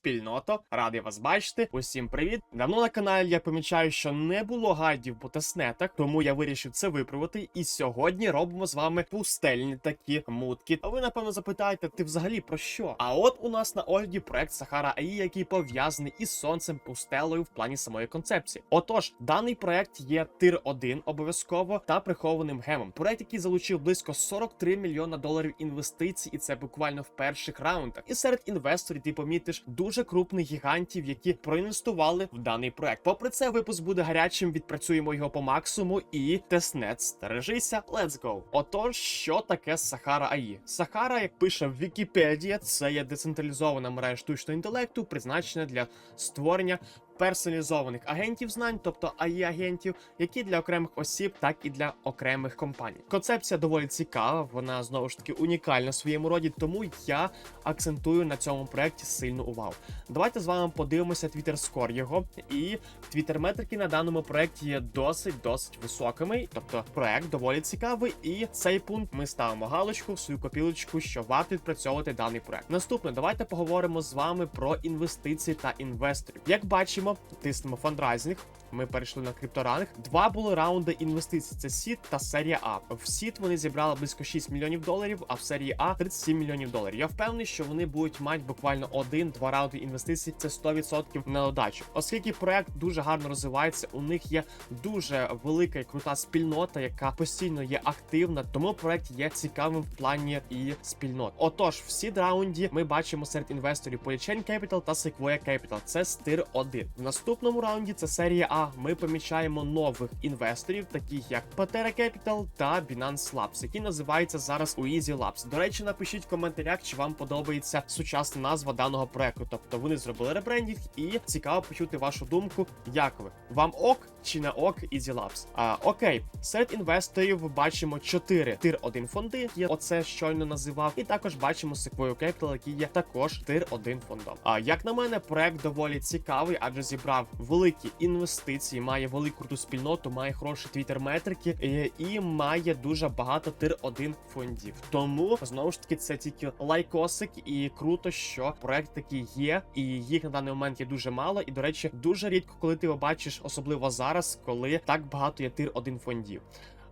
спільното, радий вас бачити. Усім привіт. Давно на каналі я помічаю, що не було гайдів по теснетах, тому я вирішив це виправити. І сьогодні робимо з вами пустельні такі мутки. А ви напевно запитаєте, ти взагалі про що? А от у нас на огляді проект Сахара АІ, який пов'язаний із сонцем пустелею в плані самої концепції. Отож, даний проект є тир 1 обов'язково та прихованим гемом. Проект, який залучив близько 43 мільйона доларів інвестицій, і це буквально в перших раундах. І серед інвесторів ти помітиш дуже крупних гігантів, які проінвестували в даний проект. Попри це, випуск буде гарячим. Відпрацюємо його по максимуму і тестнет стережися. Let's go! Отож, що таке Сахара АІ? Сахара, як пише Вікіпедія, це є децентралізована мережа штучного інтелекту, призначена для створення персоналізованих агентів знань, тобто АІ агентів, які для окремих осіб, так і для окремих компаній. Концепція доволі цікава, вона знову ж таки унікальна в своєму роді, тому я акцентую на цьому проєкті сильну увагу. Давайте з вами подивимося твіттер скор його. І твіттер метрики на даному проєкті є досить досить високими. Тобто проект доволі цікавий, і цей пункт ми ставимо галочку в свою копілочку, що варто відпрацьовувати даний проект. Наступне, давайте поговоримо з вами про інвестиції та інвесторів. Як бачимо, тиснемо фандрайзинг. Ми перейшли на крипторанг. Два були раунди інвестицій: це Сіт та серія А. В Сіт вони зібрали близько 6 мільйонів доларів, а в серії А 37 мільйонів доларів. Я впевнений, що вони будуть мати буквально один-два раунди інвестицій. Це 100% на додачу. Оскільки проект дуже гарно розвивається, у них є дуже велика і крута спільнота, яка постійно є активна. Тому проект є цікавим в плані і спільнот. Отож, в сід раунді ми бачимо серед інвесторів Polychain Capital та Sequoia Capital. Це стир 1. В наступному раунді це серія А. Ми помічаємо нових інвесторів, таких як Patera Capital та Binance Labs, які називаються зараз Easy Labs. До речі, напишіть в коментарях, чи вам подобається сучасна назва даного проекту. Тобто вони зробили ребрендінг, і цікаво почути вашу думку. Як ви вам ок чи не ок Easy Labs? А, окей, серед інвесторів бачимо 4 тир 1 фонди. Я оце щойно називав, і також бачимо Sequoia Capital, який є також тир 1 фондом. А як на мене, проект доволі цікавий, адже зібрав великі інвестиції, має велику круту спільноту, має хороші твіттер метрики і, має дуже багато тир 1 фондів. Тому знову ж таки це тільки лайкосик, і круто, що проект такий є, і їх на даний момент є дуже мало. І до речі, дуже рідко, коли ти його бачиш, особливо зараз, коли так багато є тир 1 фондів.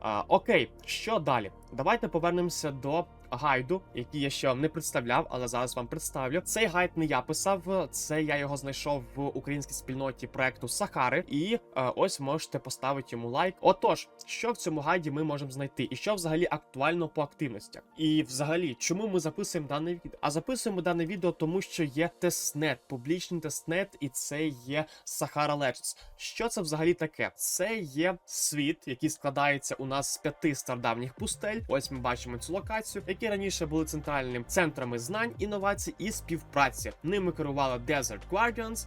А, окей, що далі? Давайте повернемося до гайду, який я ще вам не представляв, але зараз вам представлю. Цей гайд не я писав, це я його знайшов в українській спільноті проекту Сахари. І е, ось можете поставити йому лайк. Отож, що в цьому гайді ми можемо знайти, і що взагалі актуально по активностях. І взагалі, чому ми записуємо дане відео? А записуємо дане відео, тому що є тестнет, публічний тестнет, і це є Сахара Legends. Що це взагалі таке? Це є світ, який складається у нас з п'яти стародавніх пустель. Ось ми бачимо цю локацію, які раніше були центральними центрами знань, інновацій і співпраці. Ними керували Desert Guardians,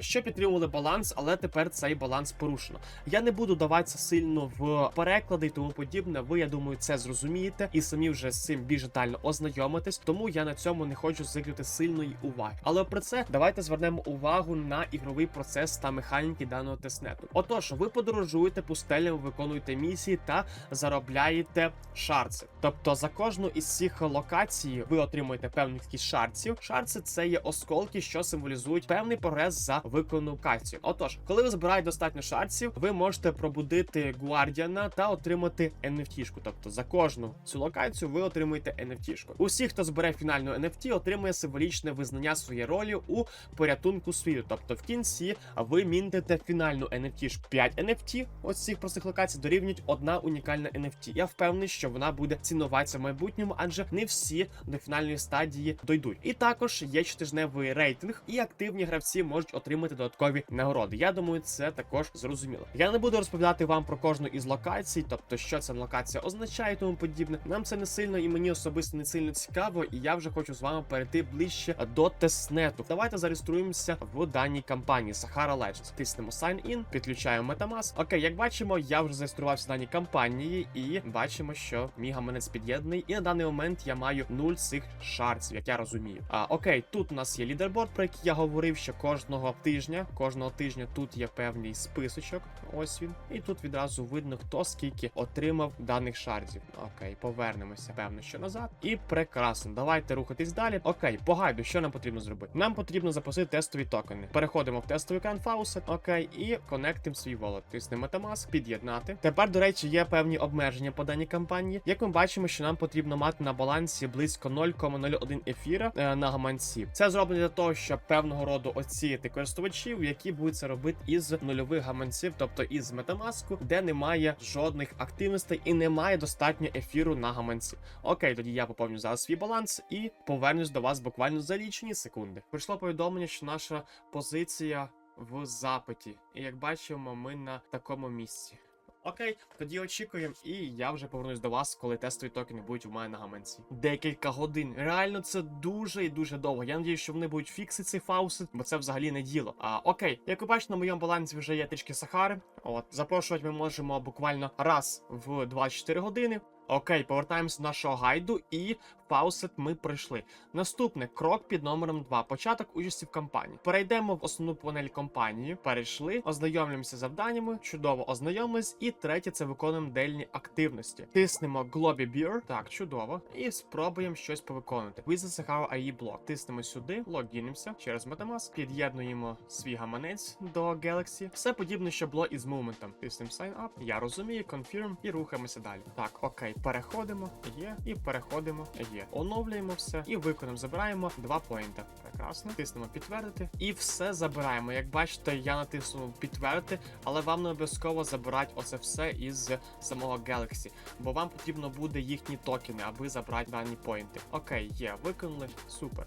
що підтримували баланс, але тепер цей баланс порушено. Я не буду даватися сильно в переклади і тому подібне. Ви, я думаю, це зрозумієте і самі вже з цим більш детально ознайомитесь, тому я на цьому не хочу зикрити сильної уваги. Але про це давайте звернемо увагу на ігровий процес та механіки даного тестнету. Отож, ви подорожуєте пустелями, виконуєте місії та заробляєте шарци. Тобто за кожну із цих локацій ви отримуєте певну кількість шарців. Шарци це є осколки, що символізують певний прогрес за виконану кацію. Отож, коли ви збираєте достатньо шарців, ви можете пробудити гвардіана та отримати NFT-шку. Тобто за кожну цю локацію ви отримуєте NFT-шку. Усі, хто збере фінальну NFT, отримує символічне визнання своєї ролі у порятунку світу. Тобто в кінці ви мінтите фінальну NFT-шку. 5 NFT ось цих простих локацій дорівнюють одна унікальна NFT. Я впевнений, що вона буде цінуватися в майбутньому, адже не всі до фінальної стадії дойдуть. І також є щотижневий рейтинг, і активні гравці можуть отримати додаткові нагороди. Я думаю, це також зрозуміло. Я не буду розповідати вам про кожну із локацій, тобто що ця локація означає, тому подібне. Нам це не сильно і мені особисто не сильно цікаво, і я вже хочу з вами перейти ближче до тестнету. Давайте зареєструємося в даній кампанії Sahara Legends. Тиснемо Sign In, підключаємо Metamask. Окей, як бачимо, я вже зареєструвався в даній кампанії, і бачимо, що мій гаманець під'єднаний. І на даний момент я маю нуль цих шарців, як я розумію. А окей, тут у нас є лідерборд, про який я говорив, що кожного тижня, кожного тижня тут є певний списочок. Ось він. І тут відразу видно, хто скільки отримав даних шарців. Окей, повернемося, певно, що назад. І прекрасно. Давайте рухатись далі. Окей, по гайду, що нам потрібно зробити? Нам потрібно запросити тестові токени. Переходимо в тестовий Faucet, окей, і конектимо свій wallet. Тиснемо Metamask, під'єднати. Тепер, до речі, є певні обмеження по даній кампанії. Як ми бачимо, що нам потрібно мати на балансі близько 0,01 ефіра е, на гаманці. Це зроблено для того, щоб певного роду оціяти користувачів, які будуть це робити із нульових гаманців, тобто із Metamask, де немає жодних активностей і немає достатньо ефіру на гаманці. Окей, тоді я поповню зараз свій баланс і повернусь до вас буквально за лічені секунди. Прийшло повідомлення, що наша позиція в запиті. І як бачимо, ми на такому місці. Окей, тоді очікуємо, і я вже повернусь до вас, коли тестові токени будуть у мене на гаманці. Декілька годин. Реально, це дуже і дуже довго. Я надію, що вони будуть фіксити цей фаусит, бо це взагалі не діло. А окей, як ви бачите, на моєму балансі вже є трішки сахари. От, запрошувати ми можемо буквально раз в 24 години. Окей, повертаємось до нашого гайду, і фаусет ми пройшли. Наступне крок під номером 2. Початок участі в кампанії. Перейдемо в основну панель компанії. Перейшли, ознайомлюємося з завданнями, чудово ознайомились. І третє це виконуємо дельні активності. Тиснемо Globby Beer. Так, чудово. І спробуємо щось повиконувати. Visit Sahara AI блок. Тиснемо сюди, логінимося через Metamask, під'єднуємо свій гаманець до Galaxy. Все подібне, що було із мувментом. Тиснемо Sign Up. Я розумію, Confirm і рухаємося далі. Так, окей, переходимо. Є. І переходимо. Є. Оновлюємо все і виконуємо. Забираємо два поінта. Прекрасно. Тиснемо підтвердити. І все забираємо. Як бачите, я натиснув підтвердити, але вам не обов'язково забирати оце все із самого Galaxy, бо вам потрібно буде їхні токени, аби забрати дані поінти. Окей, є, виконали. Супер.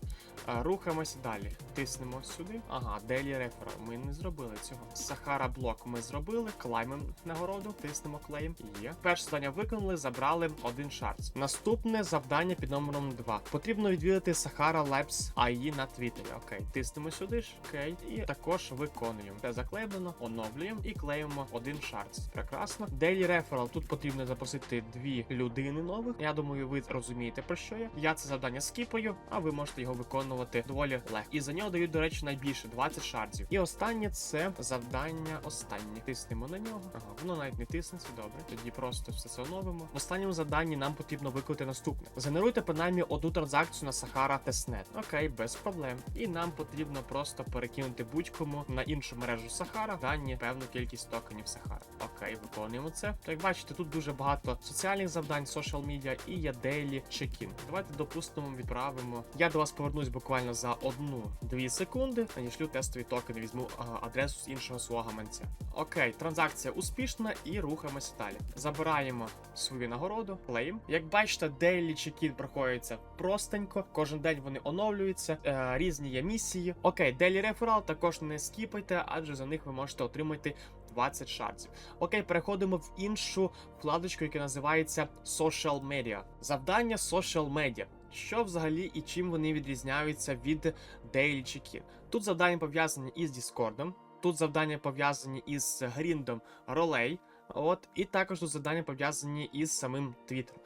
Е, Рухаємося далі. Тиснемо сюди. Ага, Daily Referral. Ми не зробили цього. Сахара блок ми зробили. Клаймем нагороду. Тиснемо клейм. Є. Перше завдання виконали, забрали один шарц. Наступне завдання під номером 2. Потрібно відвідати Сахара Labs AI на Твіттері. Окей, тиснемо сюди ж. Окей. І також виконуємо. Це заклеєно, оновлюємо і клеїмо один шарц. Прекрасно. Daily Referral. Тут потрібно запросити дві людини нових. Я думаю, ви розумієте про що я. Я це завдання скіпаю, а ви можете його виконувати доволі легко. І за нього дають, до речі, найбільше 20 шарців. І останнє це завдання останнє. Тиснемо на нього. Ага, воно навіть не тиснеться. Добре. Тоді просто все це оновимо. В останньому завданні нам потрібно виконати наступне. Генеруйте принаймні одну транзакцію на Sahara Testnet. Окей, без проблем. І нам потрібно просто перекинути будь-кому на іншу мережу Sahara дані певну кількість токенів Sahara. Окей, виконуємо це. То як бачите, тут дуже багато соціальних завдань, social media і є дейлі чекін. Давайте допустимо, відправимо. Я до вас повернусь буквально за одну-дві секунди. Надішлю тестові токени, візьму а, адресу з іншого свого гаманця. Окей, транзакція успішна і рухаємося далі. Забираємо свою нагороду, клейм. Як бачите, дейлі чекін проходяться простенько. Кожен день вони оновлюються. Е, різні є місії. Окей, дейлі реферал також не скіпайте, адже за них ви можете отримати 20 шарців. Окей, переходимо в іншу вкладочку, яка називається Social Media. Завдання Social Media. Що взагалі і чим вони відрізняються від Daily Check-in? Тут завдання пов'язані із Discord, тут завдання пов'язані із гріндом ролей. От, і також тут завдання пов'язані із самим Твіттером.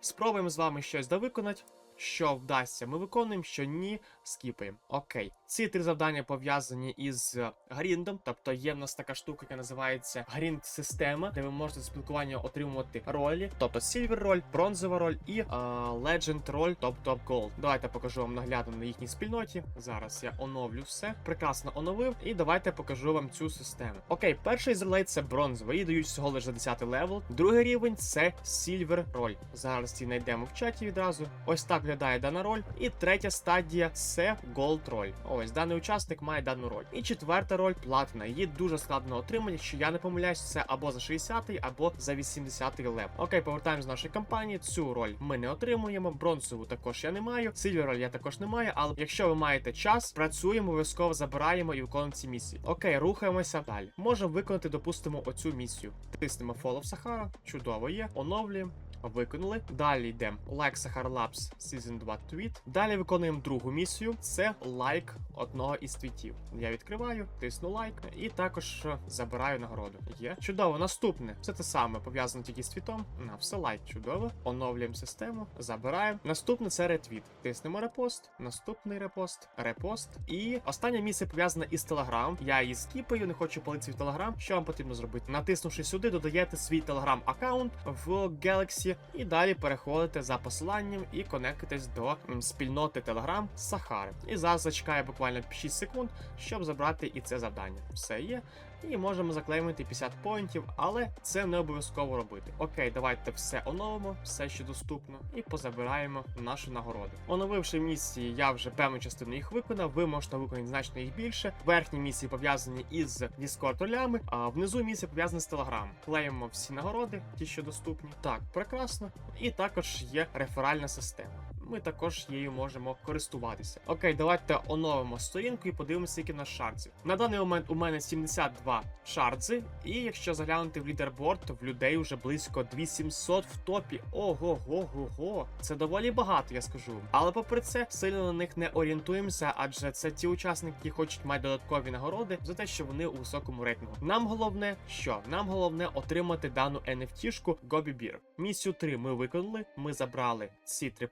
Спробуємо з вами щось довиконати. Що вдасться, ми виконуємо, що ні, скіпаємо. Окей. Ці три завдання пов'язані із гріндом, тобто є в нас така штука, яка називається грінд-система, де ви можете спілкування отримувати ролі, тобто Silver роль, бронзова роль і Legend роль, тобто Gold. Давайте покажу вам наглядно на їхній спільноті. Зараз я оновлю все. Прекрасно оновив, і давайте покажу вам цю систему. Окей, перший з ролей це бронзовий, її дають всього лише 10 левел. Другий рівень це Silver роль. Зараз її знайдемо в чаті відразу. Ось так виглядає дана роль. І третя стадія це Gold роль. Ось даний учасник має дану роль. І четверта роль платина. Її дуже складно отримати, що я не помиляюсь, це або за 60-й, або за 80-й лев. Окей, повертаємось до нашої кампанії. Цю роль ми не отримуємо. Бронзову також я не маю. Сильвер я також не маю. Але якщо ви маєте час, працюємо, обов'язково забираємо і виконуємо ці місії. Окей, рухаємося далі. Можемо виконати, допустимо, оцю місію. Тиснемо Fall of Sahara. Чудово є. Оновлюємо. Виконали. Далі йдемо лайк Sahara Labs Season 2 твіт. Далі виконуємо другу місію. Це лайк одного із твітів. Я відкриваю, тисну лайк і також е, забираю нагороду. Є чудово. Наступне це те саме пов'язане тільки з твітом. На все лайк. Чудово. Оновлюємо систему, забираємо. Наступне це ретвіт. Тиснемо репост. Наступний репост, репост. І остання місія пов'язана із Telegram. Я її скіпаю, не хочу палити свій Telegram. Що вам потрібно зробити? Натиснувши сюди, додаєте свій Telegram аккаунт в Galaxy і далі переходите за посиланням і конектитесь до спільноти Telegram Сахари. І зараз зачекає буквально 6 секунд, щоб забрати і це завдання. Все є. І можемо заклеймити 50 поінтів, але це не обов'язково робити. Окей, давайте все оновимо, все що доступно, і позабираємо нашу нагороду. Оновивши місії, я вже певну частину їх виконав. Ви можете виконати значно їх більше. Верхні місії пов'язані із Discord ролями, а внизу місії пов'язані з Telegram. Клеїмо всі нагороди, ті, що доступні. Так, прекрасно. І також є реферальна система. Ми також її можемо користуватися. Окей, давайте оновимо сторінку і подивимося, скільки в нас шардзів. На даний момент у мене 72 шардзи, і якщо заглянути в лідерборд, в людей вже близько 2700 в топі. Ого, го, го, го. Це доволі багато, я скажу. Але попри це, сильно на них не орієнтуємося, адже це ті учасники, які хочуть мати додаткові нагороди за те, що вони у високому рейтингу. Нам головне, що нам головне отримати дану NFT-шку Gobi Beer. Місію 3 ми виконали. Ми забрали ці три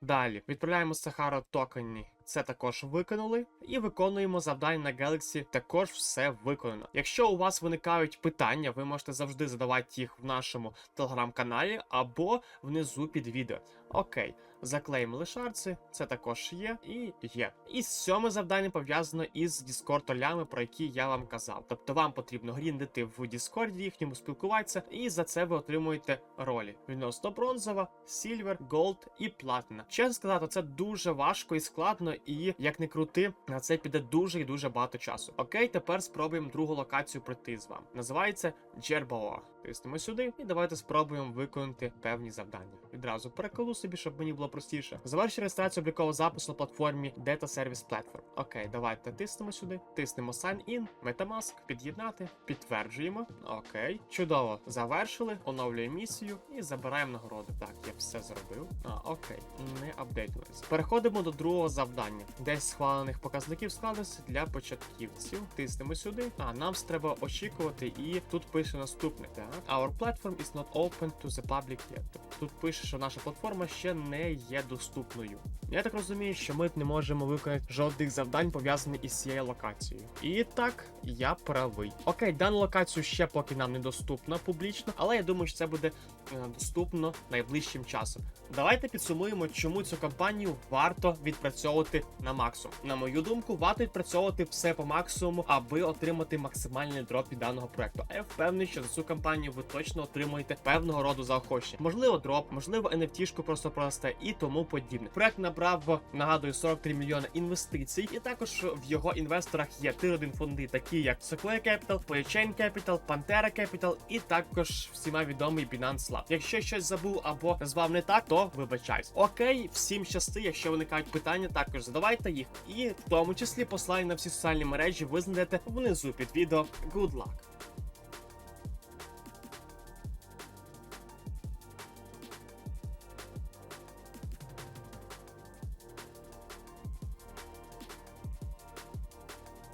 Далі відправляємо Сахара токені. Це також виконали, і виконуємо завдання на Galaxy. Також все виконано. Якщо у вас виникають питання, ви можете завжди задавати їх в нашому телеграм-каналі або внизу під відео. Окей, заклеїмо шарці, це також є і є. І сьоме завдання пов'язано із Discord толями, про які я вам казав. Тобто вам потрібно гріндити в Discord їхньому, спілкуватися, і за це ви отримуєте ролі. Відносно бронзова, сільвер, голд і платина. Чесно сказати, це дуже важко і складно, і як не крути, на це піде дуже і дуже багато часу. Окей, тепер спробуємо другу локацію пройти з вами. Називається Джербаоа. Тиснемо сюди, і давайте спробуємо виконати певні завдання. Відразу перекладу собі, щоб мені було простіше. Заверши реєстрацію облікового запису на платформі Data Service Platform. Окей, давайте тиснемо сюди, тиснемо Sign In, Metamask, під'єднати, підтверджуємо. Окей, чудово. Завершили, оновлюємо місію і забираємо нагороду. Так, я все зробив. А, окей, не апдейтнулись. Переходимо до другого завдання. 10 схвалених показників складності для початківців. Тиснемо сюди. А нам треба очікувати, і тут пише наступне. Так, our platform is not open to the public yet. Тут пише, що наша платформа ще не є доступною. Я так розумію, що ми не можемо виконати жодних завдань пов'язаних із цією локацією. І так, я правий. Окей, дану локацію ще поки нам не доступна публічно, але я думаю, що це буде е, доступно найближчим часом. Давайте підсумуємо, чому цю кампанію варто відпрацьовувати на максимум. На мою думку, варто відпрацьовувати все по максимуму, аби отримати максимальний дроп від даного проекту. А я впевнений, що за цю кампанію ви точно отримуєте певного роду заохочення. Можливо, дроп, можливо, NFT-шку просто просте і тому подібне. Проект набрав, нагадую, 43 мільйони інвестицій, і також в його інвесторах є тир 1 фонди, такі як Sequoia Capital, Polychain Capital, Pantera Capital і також всіма відомий Binance Lab. Якщо щось забув або назвав не так, то вибачаюсь. Окей, всім щасти, якщо виникають питання, також задавайте їх. І в тому числі посилання на всі соціальні мережі ви знайдете внизу під відео. Good luck!